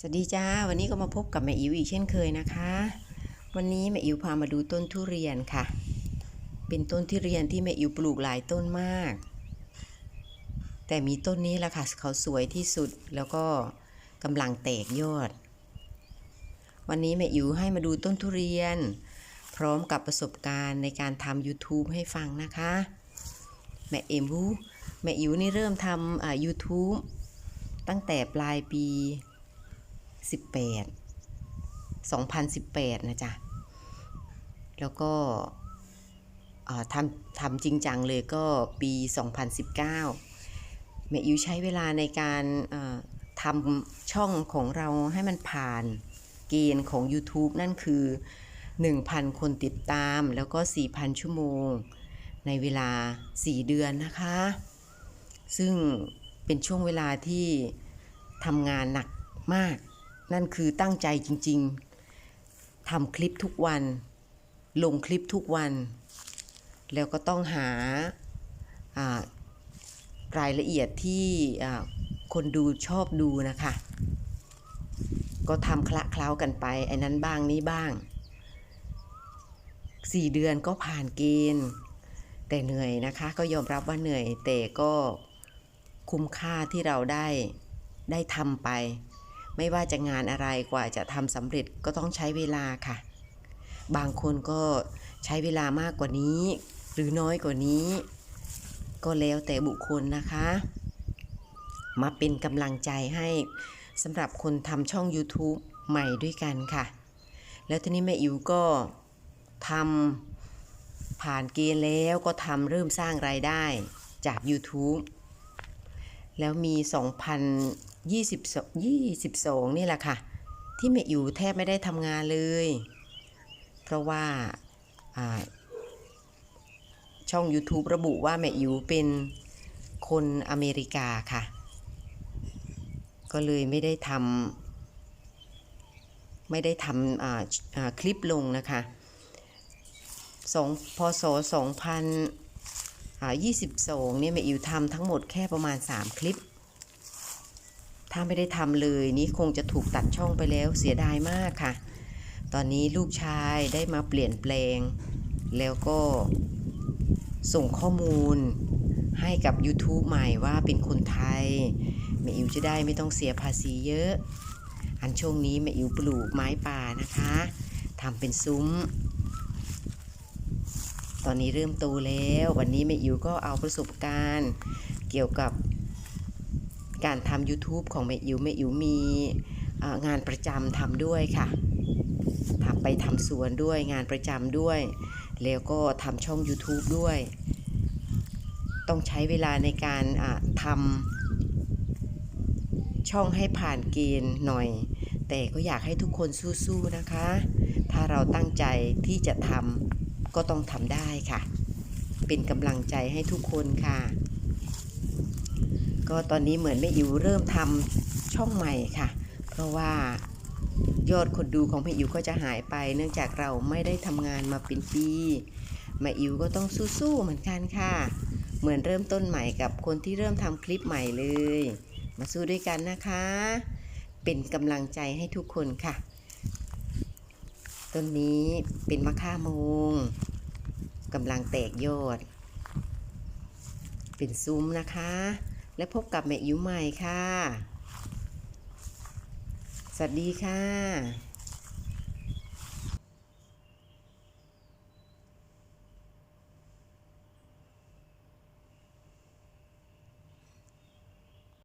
สวัสดีจ้า วันนี้ก็มาพบกับแม่อิ๋วอีกเช่นเคยนะคะ วันนี้แม่อิ๋วพามาดูต้นทุเรียนค่ะ เป็นต้นทุเรียนที่แม่อิ๋วปลูกหลายต้นมาก แต่มีต้นนี้แหละค่ะเขาสวยที่สุดแล้วก็กำลังแตกยอด วันนี้แม่อิ๋วให้มาดูต้นทุเรียน พร้อมกับประสบการณ์ในการทำ YouTube ให้ฟังนะคะ แม่เอ็มรู้แม่อิ๋วนี่เริ่มทำอ่า YouTube ตั้งแต่ปลายปี 18 2018 นะจ๊ะ แล้วก็อ่าทำทำจริงจังเลยก็ปี 2019แม่อิวใช้เวลาในการอ่าทำช่องของเราให้มันผ่านเกณฑ์ของ YouTube นั่นคือ 1,000 คนติดตามแล้วก็ 4,000 ชั่วโมง ในเวลา 4 เดือนนะคะ ซึ่งเป็นช่วงเวลาที่ทำงานหนักมาก นั่นคือตั้งใจจริง ๆทำคลิปทุกวัน ลงคลิปทุกวัน แล้วก็ต้องหาารายละเอียดที่คนดูชอบดูนะคะ ก็ทำคละเคล้ากันไป ไอ้นั้นบ้างนี้บ้างสี่เดือนก็ผ่านเกณฑ์ แต่เหนื่อยนะคะ ก็ยอมรับว่าเหนื่อยแต่ก็คุ้มค่าที่เราได้ได้ทำไป ไม่ว่าจะงานอะไรกว่าจะทำสำเร็จก็ต้องใช้เวลาค่ะ บางคนก็ใช้เวลามากกว่านี้ หรือน้อยกว่านี้ ก็แล้วแต่บุคคลนะคะ มาเป็นกำลังใจให้สำหรับคนทำช่อง YouTube ใหม่ด้วยกันค่ะ แล้วทีนี้แม่อิ๋วก็ทำผ่านเกณฑ์แล้วก็ทำเริ่มสร้างรายได้จาก YouTube แล้วมี 2020 22 นี่แหละค่ะ ที่แม่อิ๋วแทบไม่ได้ทำงานเลย เพราะว่าช่อง YouTube ระบุว่าแม่อิ๋วเป็นคนอเมริกาค่ะ ก็เลยไม่ได้ทำไม่ได้ทำคลิปลงนะคะสองพศ2022 เนี่ยแม่อิ๋วทำทั้งหมดแค่ประมาณ 3 คลิป ถ้าไม่ได้ทำเลยนี่คงจะถูกตัดช่องไปแล้วเสียดายมากค่ะ ตอนนี้ลูกชายได้มาเปลี่ยนแปลง แล้วก็ส่งข้อมูลให้กับ YouTube ใหม่ว่าเป็นคนไทยแม่อิ๋วจะได้ไม่ต้องเสียภาษีเยอะ อันช่วงนี้แม่อิ๋วปลูกไม้ป่านะคะทำเป็นซุ้ม ตอนนี้เริ่มโตแล้ว วันนี้แม่อิ๋วก็เอาประสบการณ์ เกี่ยวกับ การทำ YouTube ของแม่อิ๋วแม่อิ๋วมีงานประจำทำด้วยค่ะทำไปทำสวนด้วยงานประจำด้วย แล้วก็ทำช่อง YouTube ด้วย ต้องใช้เวลาในการทำช่องให้ผ่านเกณฑ์หน่อย แต่ก็อยากให้ทุกคนสู้ๆนะคะ ถ้าเราตั้งใจที่จะทำก็ต้องทำได้ค่ะ เป็นกำลังใจให้ทุกคนค่ะ ก็ตอนนี้เหมือนแม่อิ๋วเริ่มทำช่องใหม่ค่ะ เพราะว่ายอดคนดูของแม่อิ๋วก็จะหายไป เนื่องจากเราไม่ได้ทำงานมาเป็นปีแม่อิ๋วก็ต้องสู้ๆเหมือนกันค่ะ เหมือนเริ่มต้นใหม่กับคนที่เริ่มทำคลิปใหม่เลย มาสู้ด้วยกันนะคะ เป็นกำลังใจให้ทุกคนค่ะ ต้นนี้เป็นมะค่ามงกำลังแตกยอด เป็นซุ้มนะคะ และพบกับแม่อิ๋วใหม่ค่ะ สวัสดีค่ะ